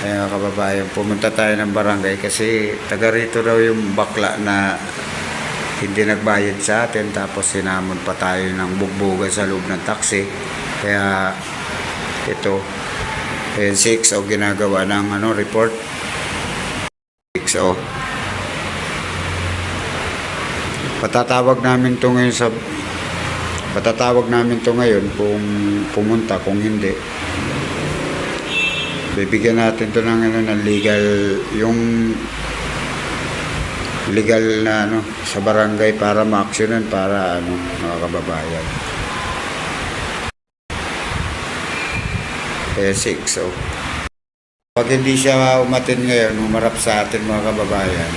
Ay mga kababayan, pumunta tayo ng barangay kasi taga rito raw yung bakla na hindi nagbayad sa atin tapos sinamon pa tayo ng bugbugan sa loob ng taxi. Kaya ito, ayan 6 o ginagawa ng ano, report. 6 o. Patatawag namin to ngayon sa patatawag namin to ngayon kung pumunta, kung hindi bibigyan natin to ng ano ng legal yung legal na ano sa barangay para ma-actionan para ano mga kababayan. Eh 6 so. Pag hindi siya umatin ngayon, umarap sa atin mga kababayan.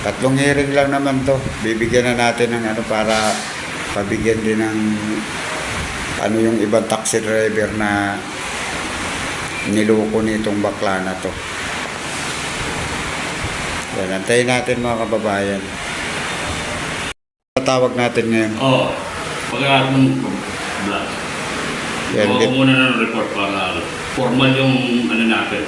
Tatlong hearing lang naman to. Bibigyan na natin ng ano para pabigyan din ng ano yung ibang taxi driver na niloko nitong bakla na to. Yan, antayin natin mga kababayan. Tatawag natin ngayon. Oo. Pagkakaroon ng vlog. Yan, di- muna ng report para formal yung ano natin,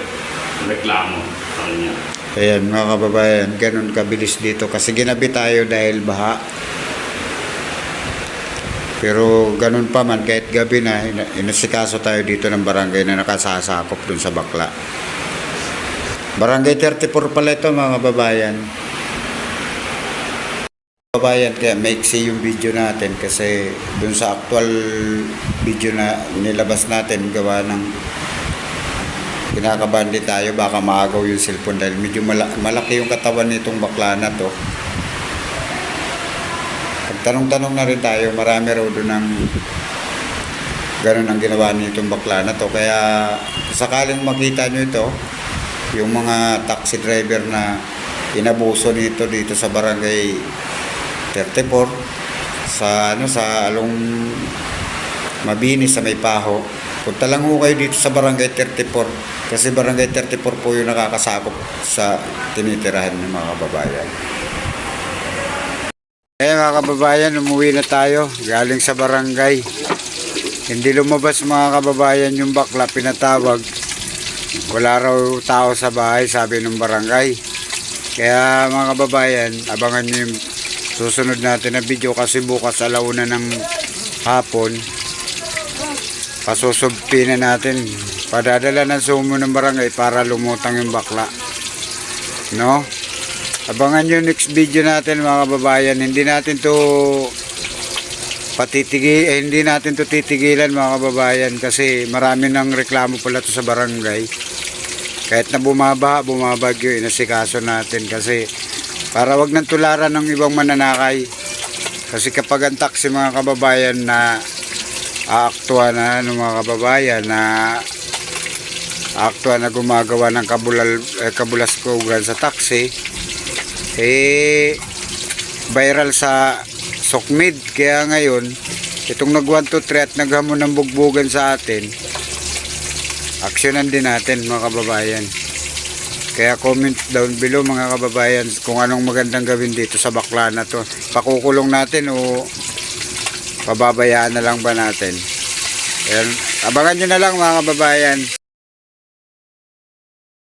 reklamo sa kanya. Ayan mga kababayan, ganun kabilis dito kasi ginabi tayo dahil baha. Pero ganun pa man, kahit gabi na, ina- inasikaso tayo dito ng barangay na nakasasakop dun sa bakla. Barangay 34 pala ito mga kababayan. Kababayan, kaya maiksi yung video natin kasi dun sa actual video na nilabas natin gawa ng kinakabandi tayo baka maagaw yung cellphone dahil medyo mala- malaki yung katawan nitong bakla na to Tanong-tanong na rin tayo, marami raw doon ng ganun ang ginawa nitong bakla na to. Kaya sakaling makita nyo ito, yung mga taxi driver na inabuso nito dito sa barangay 34 sa ano sa along Mabini sa May Paho. Punta lang ho kayo dito sa barangay 34 kasi barangay 34 po yung nakakasakop sa tinitirahan ng mga kababayan. Eh mga kababayan, umuwi na tayo galing sa barangay. Hindi lumabas mga kababayan yung bakla pinatawag. Wala raw tao sa bahay, sabi ng barangay. Kaya mga kababayan, abangan nyo yung susunod natin na video kasi bukas alauna ng hapon. Pasusubpi na natin. Padadala ng sumo ng barangay para lumutang yung bakla. No? Abangan nyo next video natin mga kababayan. Hindi natin to patitigi, eh, hindi natin to titigilan mga kababayan kasi marami ng reklamo pala to sa barangay. Kahit na bumaba, bumabagyo, inasikaso natin kasi para wag nang tularan ng ibang mananakay. Kasi kapag ang taxi mga kababayan na aaktuhan na ng mga kababayan na aaktuhan na gumagawa ng kabulal, eh, kabulaskugan sa taxi, eh viral sa Sokmid kaya ngayon itong nag 1 2 3 at naghamon ng bugbugan sa atin aksyonan din natin mga kababayan. Kaya comment down below mga kababayan kung anong magandang gawin dito sa bakla na to. Pakukulong natin o pababayaan na lang ba natin? Ayan, abangan nyo na lang mga kababayan